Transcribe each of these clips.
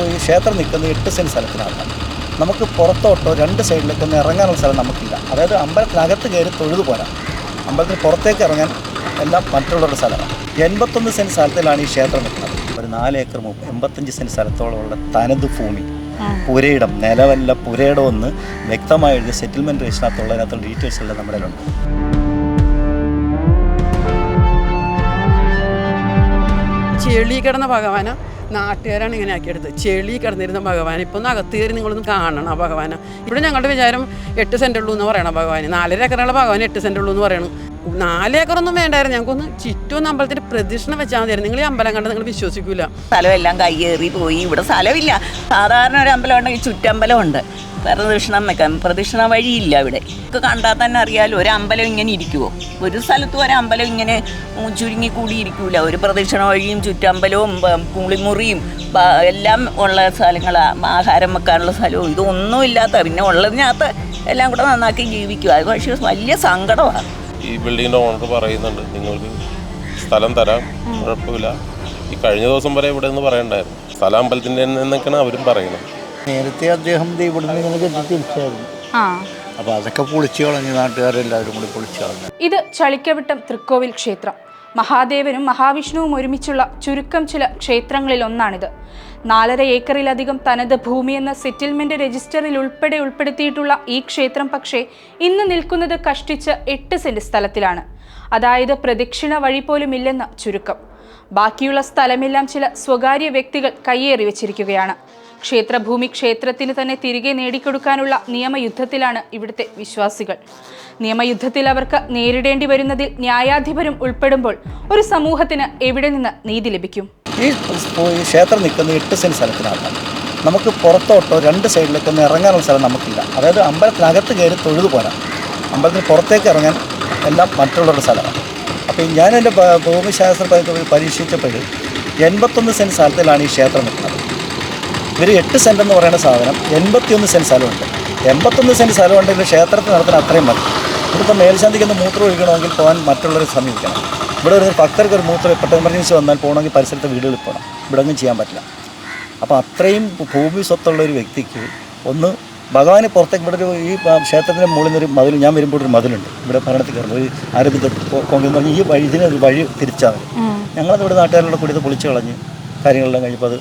ഇപ്പോൾ ഈ ക്ഷേത്രം നിൽക്കുന്ന എട്ട് സെന്റ് സ്ഥലത്തിനകത്താണ് നമുക്ക് പുറത്തോട്ടോ രണ്ട് സൈഡിലേക്ക് ഒന്ന് ഇറങ്ങാനുള്ള സ്ഥലം നമുക്കില്ല. അതായത് അമ്പലത്തിനകത്ത് കയറി തൊഴുതു പോരാ. അമ്പലത്തിന് പുറത്തേക്ക് ഇറങ്ങാൻ എല്ലാം മറ്റുള്ളവരുടെ സ്ഥലമാണ്. എൺപത്തൊന്ന് സെന്റ് സ്ഥലത്തിലാണ് ഈ ക്ഷേത്രം നിൽക്കുന്നത്. ഒരു നാല് ഏക്കർ എൺപത്തഞ്ച് സെന്റ് സ്ഥലത്തോളമുള്ള തനത് ഭൂമി. പുരയിടം നിലവല്ല പുരയിടം എന്ന് വ്യക്തമായി എഴുതിയ സെറ്റിൽമെന്റ് രജിസ്റ്ററിനകത്തുള്ളതിനകത്തുള്ള ഡീറ്റെയിൽസ് എല്ലാം നമ്മുടെ കയ്യിലുണ്ട്. ചെളി കിടന്ന ഭഗവാനെ. നാട്ടുകാരാണ് ഇങ്ങനെ ആക്കിയെടുത്തത്. ചെളി കിടന്നിരുന്ന ഭഗവാൻ ഇപ്പം ഒന്ന് അകത്ത് കയറി നിങ്ങളൊന്ന് കാണണം ഭഗവാനെ. ഇവിടെ ഞങ്ങളുടെ വിചാരം എട്ട് സെന്റുള്ളൂ എന്ന് പറയണം ഭഗവാൻ നാലര ഏക്കറുള്ള ഭഗവാൻ എട്ട് സെന്റുള്ളൂ എന്ന് പറയണം. നാല് ഏക്കറൊന്നും വേണ്ടായിരുന്നു. ഞങ്ങൾക്കൊന്ന് ചുറ്റും അമ്പലത്തിന്റെ പ്രദക്ഷിണ വെച്ചാൽ മതിയായിരുന്നു. നിങ്ങൾ ഈ അമ്പലം കണ്ട് നിങ്ങൾ വിശ്വസിക്കൂല. സ്ഥലമെല്ലാം കയ്യേറി പോയി. ഇവിടെ സ്ഥലമില്ല. സാധാരണ ഒരു അമ്പലം ഉണ്ടെങ്കിൽ ചുറ്റമ്പലം ഉണ്ട് പ്രദക്ഷിണം വെക്കാൻ പ്രദക്ഷിണ വഴിയില്ല ഇവിടെ. ഇത് കണ്ടാൽ തന്നെ അറിയാലോ ഒരു അമ്പലം ഇങ്ങനെ ഇരിക്കുമോ ഒരു സ്ഥലത്ത് ഒരു അമ്പലം ഇങ്ങനെ ചുരുങ്ങി കൂടി ഇരിക്കൂല ഒരു പ്രദക്ഷിണ വഴിയും ചുറ്റമ്പലവും കുളിമുറിയും എല്ലാം ഉള്ള സ്ഥലങ്ങളാണ് ആഹാരം വെക്കാനുള്ള സ്ഥലവും. ഇതൊന്നും ഇല്ലാത്ത പിന്നെ ഉള്ളതിനകത്ത് എല്ലാം കൂടെ നന്നാക്കി ജീവിക്കുക. അത് പക്ഷേ വലിയ സങ്കടമാണ്. ഈ ബിൽഡിങ്ങിന്റെ ഓണർ പറയുന്നുണ്ട് നിങ്ങൾക്ക് സ്ഥലം തരാം കുഴപ്പമില്ല. ഈ കഴിഞ്ഞ ദിവസം വരെ ഇവിടെ നിന്ന് പറയണ്ടായിരുന്നു. സ്ഥലം അമ്പലത്തിന്റെ എന്നൊക്കെയാണ് അവരും പറയുന്നത്. നേരത്തെ അദ്ദേഹം ഇവിടുന്ന് ഇങ്ങനെ തിരിച്ചായിരുന്നു. അപ്പോൾ അതൊക്കെ പൊളിച്ചു കളഞ്ഞു നാട്ടുകാരെല്ലാവരും കൂടി പൊളിച്ചു കളഞ്ഞു. ഇത് ചളിക്കവട്ടം തൃക്കോവിൽ ക്ഷേത്രം. മഹാദേവനും മഹാവിഷ്ണുവും ഒരുമിച്ചുള്ള ചുരുക്കം ചില ക്ഷേത്രങ്ങളിൽ ഒന്നാണിത് നാലര ഏക്കറിലധികം തനത് ഭൂമി എന്ന സെറ്റിൽമെന്റ് രജിസ്റ്ററിൽ ഉൾപ്പെടെ ഉൾപ്പെടുത്തിയിട്ടുള്ള ഈ ക്ഷേത്രം പക്ഷേ ഇന്ന് നിൽക്കുന്നത് കഷ്ടിച്ച് എട്ട് സെന്റ് സ്ഥലത്തിലാണ്. അതായത് പ്രദക്ഷിണ വഴി പോലും ഇല്ലെന്ന് ചുരുക്കം. ബാക്കിയുള്ള സ്ഥലമെല്ലാം ചില സ്വകാര്യ വ്യക്തികൾ കയ്യേറി വെച്ചിരിക്കുകയാണ്. ക്ഷേത്രഭൂമി ക്ഷേത്രത്തിന് തന്നെ തിരികെ നേടിക്കൊടുക്കാനുള്ള നിയമയുദ്ധത്തിലാണ് ഇവിടുത്തെ വിശ്വാസികൾ. നിയമയുദ്ധത്തിൽ അവർക്ക് നേരിടേണ്ടി വരുന്നതിൽ ന്യായാധിപരും ഉൾപ്പെടുമ്പോൾ ഒരു സമൂഹത്തിന് എവിടെ നിന്ന് നീതി ലഭിക്കും? ഈ ക്ഷേത്രം നിൽക്കുന്ന എട്ട് സെന്റ് സ്ഥലത്തിനകത്താണ്. നമുക്ക് പുറത്തോട്ടോ രണ്ട് സൈഡിലേക്ക് ഒന്ന് ഇറങ്ങാനുള്ള സ്ഥലം നമുക്കില്ല. അതായത് അമ്പലത്തിനകത്ത് കയറി തൊഴുതു പോരാ. അമ്പലത്തിന് പുറത്തേക്ക് ഇറങ്ങാൻ എല്ലാം മറ്റുള്ളവരുടെ സ്ഥലമാണ്. അപ്പോൾ ഞാൻ എന്റെ ഭൂമിശാസ്ത്ര പരീക്ഷിച്ചപ്പോൾ എൺപത്തൊന്ന് സെന്റ് സ്ഥലത്തിലാണ് ഈ ക്ഷേത്രം നിൽക്കുന്നത്. ഇവർ എട്ട് സെന്റ് എന്ന് പറയുന്ന സാധനം എൺപത്തിയൊന്ന് സെന്റ് സ്ഥലമുണ്ട്. എൺപത്തൊന്ന് സെന്റ് സ്ഥലമുണ്ടെങ്കിൽ ക്ഷേത്രത്തിൽ നടത്തുന്ന അത്രയും മതി. ഇവിടുത്തെ മേൽശാന്തിക്ക് ഒന്ന് മൂത്രം ഒഴിക്കണമെങ്കിൽ പോകാൻ മറ്റുള്ളവരെ സമീപിക്കണം. ഇവിടെ ഒരു ഭക്തർക്ക് ഒരു മൂത്രം പെട്ടെന്ന് എമർജൻസി വന്നാൽ പോകണമെങ്കിൽ പരിസരത്തെ വീടുകളിൽ പോകണം. ഇവിടെ ഒന്നും ചെയ്യാൻ പറ്റില്ല. അപ്പോൾ അത്രയും ഭൂമി സ്വത്തുള്ള ഒരു വ്യക്തിക്ക് ഒന്ന് ഭഗവാന് പുറത്തേക്ക് ഇവിടെ ഒരു ഈ ക്ഷേത്രത്തിന്റെ മുകളിൽ നിന്നൊരു മതിൽ ഞാൻ വരുമ്പോൾ ഒരു മതിലുണ്ട്. ഇവിടെ ഭരണത്തിൽ കയറുന്നത് ഒരു ആരോഗ്യത്തിൽ കോൺഗ്രസ് ഈ വഴി ഇതിനൊരു വഴി തിരിച്ചാൽ ഞങ്ങളത് ഇവിടെ നാട്ടുകാരുടെ കൂടി ഇത് പൊളിച്ചു കളഞ്ഞ് കാര്യങ്ങളെല്ലാം കഴിഞ്ഞപ്പോൾ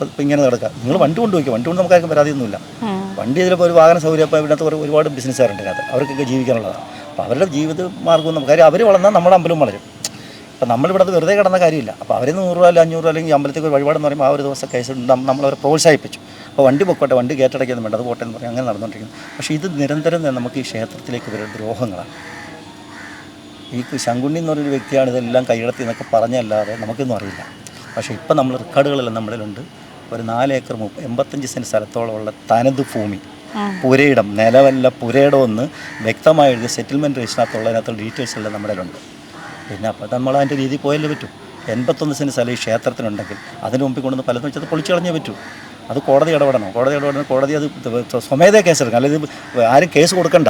അത് ഇങ്ങനെ നടക്കാം. നിങ്ങൾ വണ്ടി കൊണ്ടുപോയിക്കോ വണ്ടി കൊണ്ട് നമുക്കാർക്കും പരാതിയൊന്നുമില്ല. വണ്ടി ഇതിലിപ്പോൾ ഒരു വാഹന സൗകര്യം അപ്പോൾ ഇതിനകത്ത് ഒരു- ഒരുപാട് ബിസിനസ്സുകാരുണ്ട് ഇതിനകത്ത്. അവർക്കൊക്കെ ജീവിക്കാനുള്ളതാണ്. അപ്പോൾ അവരുടെ ജീവിത മാർഗവും നമുക്ക് കാര്യം അവർ വളർന്നാൽ നമ്മുടെ അമ്പലവും വളരും. അപ്പം നമ്മളിവിടെ അത് വെറുതെ കിടന്ന കാര്യമില്ല. അപ്പോൾ അവർ നൂറ് രൂപ അല്ലെങ്കിൽ അഞ്ഞൂറ് രൂപ അല്ലെങ്കിൽ അമ്പലത്തേക്ക് ഒരു വഴിപാടെന്ന് പറയുമ്പോൾ ആ ഒരു ദിവസം കേസ് നമ്മളവരെ പ്രോത്സാഹിപ്പിച്ചു. അപ്പോൾ വണ്ടി പൊക്കോട്ടെ വണ്ടി കയറ്റടയ്ക്കൊന്നും വേണ്ട. അത് പോട്ടെ എന്ന് പറയും അങ്ങനെ നടന്നുകൊണ്ടിരിക്കുന്നു പക്ഷേ ഇത് നിരന്തരം നമുക്ക് ഈ ക്ഷേത്രത്തിലേക്ക് വരുന്ന ദ്രോഹങ്ങളാണ്. ഈ ശങ്കുണ്ണി എന്ന് പറഞ്ഞൊരു വ്യക്തിയാണ് ഇതെല്ലാം കൈയടത്തി എന്നൊക്കെ പറഞ്ഞല്ലാതെ നമുക്കൊന്നും അറിയില്ല. പക്ഷേ ഇപ്പം നമ്മൾ റെക്കോർഡുകളെല്ലാം നമ്മളിലുണ്ട് ഒരു നാല് ഏക്കർ മുപ്പ എൺപത്തഞ്ച് സെന്റ് സ്ഥലത്തോളമുള്ള തനത് ഭൂമി പുരയിടം നിലവല്ല പുരയിടം എന്ന് വ്യക്തമായി എഴുതിയ സെറ്റിൽമെന്റ് രജിസ്റ്ററിനകത്തുള്ളതിനകത്തുള്ള ഡീറ്റെയിൽസ് എല്ലാം നമ്മളിലുണ്ട് പിന്നെ അപ്പോൾ നമ്മൾ അതിന്റെ രീതി പോയല്ലേ പറ്റൂ. എൺപത്തൊന്ന് സെന്റ് സ്ഥലം ഈ ക്ഷേത്രത്തിനുണ്ടെങ്കിൽ അതിന് മുമ്പിൽ കൊണ്ടുവന്ന് പലതും വെച്ചത് പൊളിച്ചു കളഞ്ഞേ പറ്റൂ. അത് കോടതി ഇടപെടണം. കോടതി ഇടപെടണം. കോടതി അത് സ്വ- സ്വമേധയാ കേസെടുക്കണം അല്ലെങ്കിൽ ആരും കേസ് കൊടുക്കണ്ട.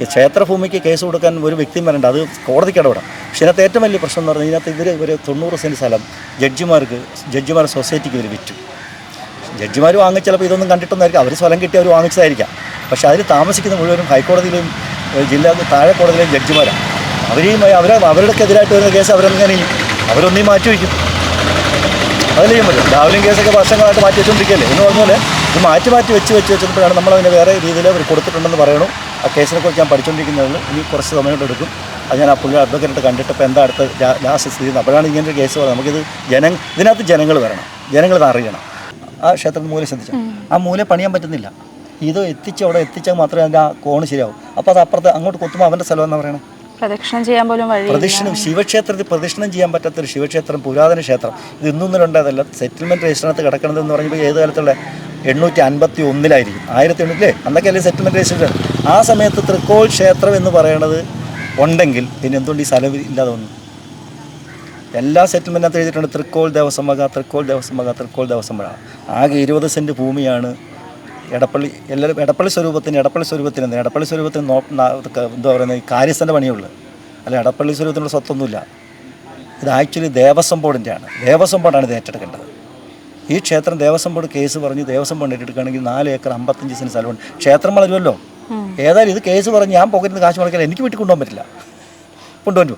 ഈ ക്ഷേത്രഭൂമിക്ക് കേസ് കൊടുക്കാൻ ഒരു വ്യക്തിയും വരണ്ട. അത് കോടതിക്ക് ഇടപെടാം പക്ഷേ ഇതിനകത്ത് ഏറ്റവും വലിയ പ്രശ്നം എന്ന് പറഞ്ഞാൽ ഇതിനകത്ത് ഇവർ ഒരു തൊണ്ണൂറ് സെന്റ് സ്ഥലം ജഡ്ജിമാർക്ക് ജഡ്ജിമാർ സൊസൈറ്റിക്ക് ഇവർ വിറ്റു. ജഡ്ജിമാർ വാങ്ങി ചിലപ്പോൾ ഇതൊന്നും കണ്ടിട്ടൊന്നായിരിക്കും. അവർ സ്ഥലം കിട്ടി അവർ വാങ്ങിച്ചതായിരിക്കാം. പക്ഷേ അതിൽ താമസിക്കുന്ന മുഴുവനും ഹൈക്കോടതിയിലും ജില്ലാ താഴെ കോടതിയിലും ജഡ്ജിമാരാണ്. അവരെയും അവർ അവരുടെ എതിരായിട്ട് വരുന്ന കേസ് അവരെങ്ങനെ അവരൊന്നും മാറ്റി വയ്ക്കും. ചെയ്യാൻ പറ്റും? രാവിലെയും കേസൊക്കെ വർഷങ്ങളായിട്ട് മാറ്റി വെച്ചുകൊണ്ടിരിക്കുകയല്ലേ എന്ന് പറഞ്ഞാൽ ഇത് മാറ്റി മാറ്റി വെച്ച് വെച്ച് വെച്ചപ്പോഴാണ് നമ്മളതിനെ വേറെ രീതിയിൽ അവർ കൊടുത്തിട്ടുണ്ടെന്ന് പറയണു. ആ കേസിനെ കുറിച്ച് ഞാൻ പഠിച്ചുകൊണ്ടിരിക്കുന്നതിൽ ഇനി കുറച്ച് സമയം എടുക്കും അത് ഞാൻ ആ പുള്ളി അഡ്വക്കേറ്റ് കണ്ടിട്ട് ഇപ്പോൾ എന്താ അടുത്ത ലാസ്റ്റ് സ്ഥിതി. അപ്പോഴാണ് ഇങ്ങനെ ഒരു കേസ് പറയുന്നത്. നമുക്കിത് ജന ഇതിനകത്ത് ജനങ്ങൾ വരണം. ജനങ്ങൾ അറിയണം. ആ ക്ഷേത്രത്തിൽ മൂല ശ്രദ്ധിച്ചു. ആ മൂല പണിയാൻ പറ്റുന്നില്ല. ഇത് എത്തിച്ച് അവിടെ എത്തിച്ചാൽ മാത്രമേ അതിന്റെ ആ കോണ് ശരിയാവും. അപ്പോൾ അത് അപ്പുറത്ത് അങ്ങോട്ട് കൊത്തുമ്പോൾ അവന്റെ സ്ഥലം എന്ന് പറയണേ? പ്രദക്ഷിണം ചെയ്യാൻ പോലും വഴി പ്രദക്ഷിണം ശിവക്ഷേത്രത്തിൽ പ്രദക്ഷിണം ചെയ്യാൻ പറ്റാത്തൊരു ശിവക്ഷേത്രം പുരാതന ക്ഷേത്രം. ഇത് ഇന്നൊന്നിലുണ്ടായതല്ല സെറ്റിൽമെന്റ് രജിസ്റ്ററിനകത്ത് കിടക്കണത് എന്ന് പറയുമ്പോൾ ഏത് കാലത്തുള്ള? എണ്ണൂറ്റി അൻപത്തി ഒന്നിലായിരിക്കും ആയിരത്തി എണ്ണൂറ്റില്ലേ അന്നൊക്കെ അല്ലേ സെറ്റിൽമെന്റ് രജിസ്റ്റർ ആ സമയത്ത് തൃക്കോൾ ക്ഷേത്രം എന്ന് പറയുന്നത് ഉണ്ടെങ്കിൽ പിന്നെ എന്തുകൊണ്ട് ഈ സ്ഥലം ഇല്ലാതെ വന്നു? എല്ലാ സെറ്റിൽമെന്റിനകത്ത് എഴുതിയിട്ടുണ്ട് തൃക്കോൾ ദേവസ്വം വക തൃക്കോൾ ദേവസ്വം വക തൃക്കോൾ ദേവസ്വം വക ആകെ ഇരുപത് സെന്റ് ഭൂമിയാണ് എടപ്പള്ളി എല്ലാവരും എടപ്പള്ളി സ്വരൂപത്തിന് എടപ്പള്ളി സ്വരൂപത്തിന് എടപ്പള്ളി സ്വരൂപത്തിന് നോ എന്താ പറയുന്നത് ഈ കാര്യസ്ഥന്റെ പണിയുള്ളൂ. അല്ല എടപ്പള്ളി സ്വരൂപത്തിനുള്ള സ്വത്തൊന്നുമില്ല. ഇത് ആക്ച്വലി ദേവസ്വം ബോർഡിന്റെയാണ് ദേവസ്വം ബോർഡാണ് ഇത് ഏറ്റെടുക്കേണ്ടത്. ഈ ക്ഷേത്രം ദേവസ്വം ബോർഡ് കേസ് പറഞ്ഞ് ദേവസ്വം ബോർഡ് ഏറ്റെടുക്കുകയാണെങ്കിൽ നാല് ഏക്കർ അമ്പത്തഞ്ച് സെന്റ് സ്ഥലമുണ്ട്. ക്ഷേത്രം വളരുമല്ലോ ഏതായാലും ഇത് കേസ് പറഞ്ഞ് ഞാൻ പോക്കറ്റിൽ കാശ് മുടക്കാൻ എനിക്ക് വീട്ടിൽ കൊണ്ടുപോകാൻ പറ്റില്ല. കൊണ്ടുപോകുമോ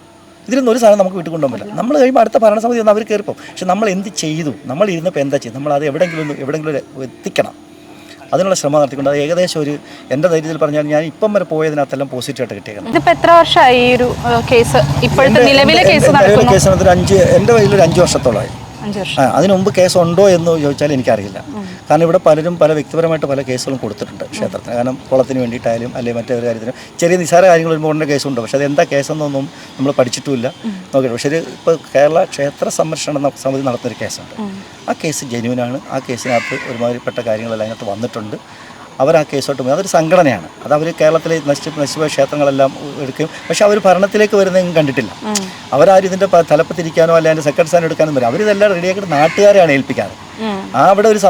ഇതിലൊന്നും ഒരു സാധനം നമുക്ക് വീട്ടിൽ കൊണ്ടുപോകാൻ പറ്റില്ല. നമ്മൾ കഴിയുമ്പോൾ അടുത്ത ഭരണസമിതി ഒന്ന് അവർ കയറിപ്പോൾ പക്ഷെ നമ്മൾ എന്ത് ചെയ്തു? നമ്മൾ ഇരുന്നപ്പോൾ എന്താ ചെയ്യും നമ്മൾ അത് എവിടെയെങ്കിലും ഒന്ന് എവിടെയെങ്കിലും എത്തിക്കണം. അതിനുള്ള ശ്രമം നടത്തിക്കൊണ്ട് അത് ഏകദേശം ഒരു എന്റെ ധൈര്യത്തിൽ പറഞ്ഞാൽ ഞാൻ ഇപ്പം വരെ പോയതിനകത്തെല്ലാം പോസിറ്റീവായിട്ട് കിട്ടിയേക്കുന്നത് എത്ര വർഷമായി ഈ ഒരു കേസ്? ഇപ്പോഴത്തെ നിലവിലെ കേസ് നിലവിലെ കേസ് അഞ്ച് എന്റെ കയ്യിൽ ഒരു അഞ്ച് വർഷത്തോളമായി. അതിന് മുമ്പ് കേസ് ഉണ്ടോ എന്ന് ചോദിച്ചാൽ എനിക്കറിയില്ല. കാരണം ഇവിടെ പലരും പല വ്യക്തിപരമായിട്ട് പല കേസുകളും കൊടുത്തിട്ടുണ്ട് ക്ഷേത്രത്തിന്. കാരണം കുളത്തിന് വേണ്ടിയിട്ടായാലും അല്ലെങ്കിൽ മറ്റൊരു കാര്യത്തിനും ചെറിയ നിസാര കാര്യങ്ങൾ വരുമ്പോൾ ഉടനെ കേസുണ്ട് പക്ഷേ അത് എന്താ കേസെന്നൊന്നും നമ്മൾ പഠിച്ചിട്ടുമില്ല. നോക്കിയിട്ട് പക്ഷേ ഇപ്പോൾ കേരള ക്ഷേത്ര സംരക്ഷണ സമിതി നടത്തുന്നൊരു കേസുണ്ട് ആ കേസ് ജെന്യൂനാണ് ആ കേസിനകത്ത് ഒരുമാതിരിപ്പെട്ട കാര്യങ്ങളെല്ലാം അതിനകത്ത് വന്നിട്ടുണ്ട്. അവർ ആ കേസോട്ട് പോയി. അതൊരു സംഘടനയാണ്. അത് അവർ കേരളത്തിലെ നശിച്ച് നശിച്ചുപോയ ക്ഷേത്രങ്ങളെല്ലാം എടുക്കും. പക്ഷെ അവർ ഭരണത്തിലേക്ക് വരുന്നതെങ്കിലും കണ്ടിട്ടില്ല. അവരാരും ഇതിന്റെ തലപ്പത്തിരിക്കാനോ അല്ലെങ്കിൽ അതിന്റെ സെക്രട്ടറി സ്ഥാനം എടുക്കാനോ വരും അവരിതെല്ലാം റെഡിയാക്കിയിട്ട് നാട്ടുകാരെയാണ് ഏൽപ്പിക്കാറ്. ആ അവിടെ ഒരു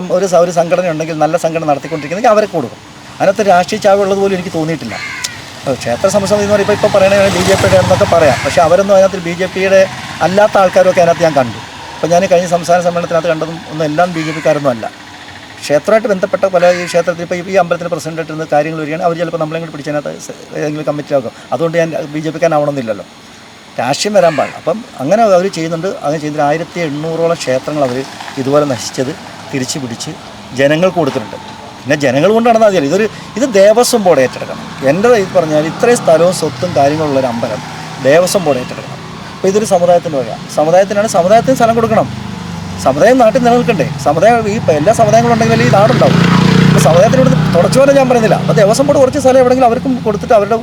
ഒരു സംഘടന ഉണ്ടെങ്കിൽ നല്ല സംഘടന നടത്തിക്കൊണ്ടിരിക്കുന്നെങ്കിൽ അവരെ കൊടുക്കും അതിനകത്ത് രാഷ്ട്രീയ ചാവുള്ളത് പോലും എനിക്ക് തോന്നിയിട്ടില്ല. അപ്പോൾ ക്ഷേത്ര സംസമിതി എന്ന് പറയുമ്പോൾ ഇപ്പോൾ പറയണേ ബി ജെ പിയുടെ എന്നൊക്കെ പറയാം. പക്ഷേ അവരൊന്നും അതിനകത്ത് ബി ജെ പിയുടെ അല്ലാത്ത ആൾക്കാരൊക്കെ അതിനകത്ത് ഞാൻ കണ്ടു. അപ്പോൾ ഞാൻ കഴിഞ്ഞ സംസ്ഥാന സമ്മേളനത്തിനകത്ത് കണ്ടതും ഒന്നും എല്ലാം ബി ജെ പിക്കാരൊന്നും അല്ല. ക്ഷേത്രമായിട്ട് ബന്ധപ്പെട്ട പല ഈ ക്ഷേത്രത്തിൽ ഇപ്പോൾ ഈ അമ്പലത്തിന് പ്രസിഡന്റായിട്ട് ഇരുന്ന് കാര്യങ്ങൾ വരികയാണ് അവർ ചിലപ്പോൾ നമ്മളെ കൂടി പിടിച്ചതിനകത്ത് ഏതെങ്കിലും കമ്മിറ്റി ആക്കും. അതുകൊണ്ട് ഞാൻ ബി ജെ പിക്കാനാവണമെന്നില്ലല്ലോ രാഷ്ട്രീയം വരാൻ പാടില്ല. അപ്പം അങ്ങനെ അവർ ചെയ്യുന്നുണ്ട്. അങ്ങനെ ചെയ്യുന്നതിൽ ആയിരത്തി എണ്ണൂറോളം ക്ഷേത്രങ്ങൾ അവർ ഇതുപോലെ നശിച്ചത് തിരിച്ചു പിടിച്ച് ജനങ്ങൾക്ക് കൊടുത്തിട്ടുണ്ട്. പിന്നെ ജനങ്ങൾ കൊണ്ടാണ് മതിയല്ലോ. ഇതൊരു ഇത് ദേവസ്വം ബോർഡ് ഏറ്റെടുക്കണം. എന്റെ ഇത് പറഞ്ഞാൽ ഇത്രയും സ്ഥലവും സ്വത്തും കാര്യങ്ങളുള്ള ഒരു അമ്പലം ദേവസ്വം ബോർഡ് ഏറ്റെടുക്കണം. അപ്പോൾ ഇതൊരു സമുദായത്തിന്റെ വക സമുദായത്തിനാണ് സമുദായത്തിന് സ്ഥലം കൊടുക്കണം. സമുദായം നാട്ടിൽ നിലനിൽക്കണ്ടേ? സമുദായം ഈ എല്ലാ സമുദായങ്ങളും ഉണ്ടെങ്കിൽ ഈ നാടുണ്ടാവും. അപ്പോൾ സമുദായത്തിനോട് തുടച്ചുപോലെ ഞാൻ പറയുന്നില്ല. അപ്പോൾ ദേവസ്വം ബോർഡ് കുറച്ച് സ്ഥലം എവിടെയെങ്കിലും അവർക്കും കൊടുത്തിട്ട് അവരുടെ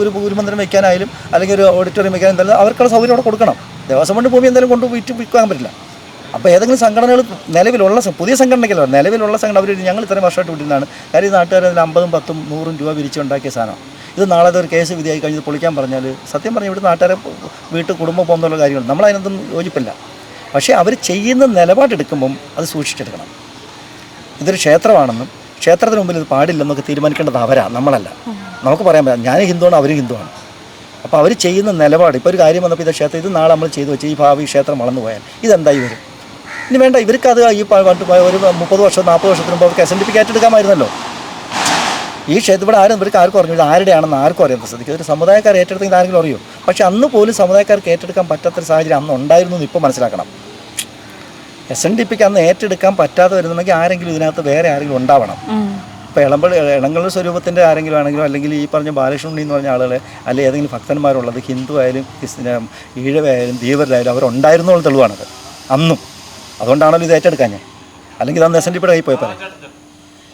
ഒരു ഗുരുമന്ദിരം വയ്ക്കാനായാലും അല്ലെങ്കിൽ ഒരു ഓഡിറ്റോറിയം വയ്ക്കാൻ എന്തായാലും അവർക്കുള്ള സൗകര്യം അവിടെ കൊടുക്കണം. ദേവസ്വം ബോർഡ് ഭൂമി എന്തായാലും കൊണ്ട് വിറ്റ് വിൽക്കാൻ പറ്റില്ല. അപ്പോൾ ഏതെങ്കിലും സംഘടനകൾ നിലവിലുള്ള പുതിയ സംഘടനയ്ക്കല്ല നിലവിലുള്ള സംഘടന അവർ ഞങ്ങൾ ഇത്രയും വർഷമായിട്ട് വിട്ടിരുന്നതാണ്. കാര്യം ഈ നാട്ടുകാർ അതിൽ അമ്പതും പത്തും നൂറും രൂപ വിരിച്ചുണ്ടാക്കിയ സാധനം. ഇത് നാളെ ഒരു കേസ് വിധിയായി കഴിഞ്ഞ് പൊളിക്കാൻ പറഞ്ഞാൽ സത്യം പറഞ്ഞാൽ ഇവിടെ നാട്ടുകാരെ വീട്ടിൽ കുടുംബം പോകുന്നുള്ള കാര്യങ്ങൾ. നമ്മൾ അതിനൊന്നും യോജിപ്പില്ല. പക്ഷേ അവർ ചെയ്യുന്ന നിലപാടെടുക്കുമ്പം അത് സൂക്ഷിച്ചെടുക്കണം. ഇതൊരു ക്ഷേത്രമാണെന്നും ക്ഷേത്രത്തിന് മുമ്പിൽ ഇത് പാടില്ലെന്നൊക്കെ തീരുമാനിക്കേണ്ടത് അവരാ നമ്മളല്ല. നമുക്ക് പറയാൻ പറ്റില്ല ഞാൻ ഹിന്ദുവാണ് അവരും ഹിന്ദുവാണ്. അപ്പോൾ അവർ ചെയ്യുന്ന നിലപാട് ഇപ്പോൾ ഒരു കാര്യം വന്നപ്പോൾ ഇത് ക്ഷേത്രം ഇത് നാളെ നമ്മൾ ചെയ്തു വെച്ച് ഈ ഭാവി ക്ഷേത്രം വളർന്നു പോയാൽ ഇതെന്തായി വരും? ഇനി വേണ്ട ഇവർക്ക് അത് ഈ പണ്ട് ഒരു മുപ്പത് വർഷം നാൽപ്പത് വർഷത്തിന് മുമ്പ് അവർക്ക് എസ് എൻ ഡി പി ഏറ്റെടുക്കാമായിരുന്നല്ലോ ഈ ക്ഷേത്രം ഇവിടെ ആരും ഇവർക്ക് ആർക്കും അറിഞ്ഞു ഇത് ആരുടെയാണെന്ന് ആർക്കും അറിയാൻ സാധിക്കും. ഒരു സമുദായക്കാർ ഏറ്റെടുത്തെങ്കിൽ ആരെങ്കിലും അറിയൂ? പക്ഷെ അന്ന് പോലും സമുദായക്കാർക്ക് ഏറ്റെടുക്കാൻ പറ്റാത്തൊരു സാഹചര്യം അന്ന് ഉണ്ടായിരുന്നു എന്ന് ഇപ്പോൾ മനസ്സിലാക്കണം എസ് എൻ ഡി പിക്ക് അന്ന് ഏറ്റെടുക്കാൻ പറ്റാതെ വരുന്നുണ്ടെങ്കിൽ ആരെങ്കിലും ഇതിനകത്ത് വേറെ ആരെങ്കിലും ഉണ്ടാവണം. ഇപ്പോൾ ഇളമ്പൾ ഇളങ്ങളുടെ സ്വരൂപത്തിന്റെ ആരെങ്കിലും ആണെങ്കിലും അല്ലെങ്കിൽ ഈ പറഞ്ഞ ബാലകൃഷ്ണൻ എന്ന് പറഞ്ഞ ആളുകളെ അല്ലെങ്കിൽ ഏതെങ്കിലും ഭക്തന്മാരുള്ളത് ഹിന്ദു ആയാലും ക്രിസ്ത്യൻ ഈഴവായാലും ദീപരായാലും അവരുണ്ടായിരുന്നുള്ള തെളിവാണത്. അന്നും. അതുകൊണ്ടാണല്ലോ ഇത് ഏറ്റെടുക്കാൻ ഞാൻ അല്ലെങ്കിൽ അന്ന് എസ് എൻ ഡി പിയുടെ കൈ പോയപ്പോൾ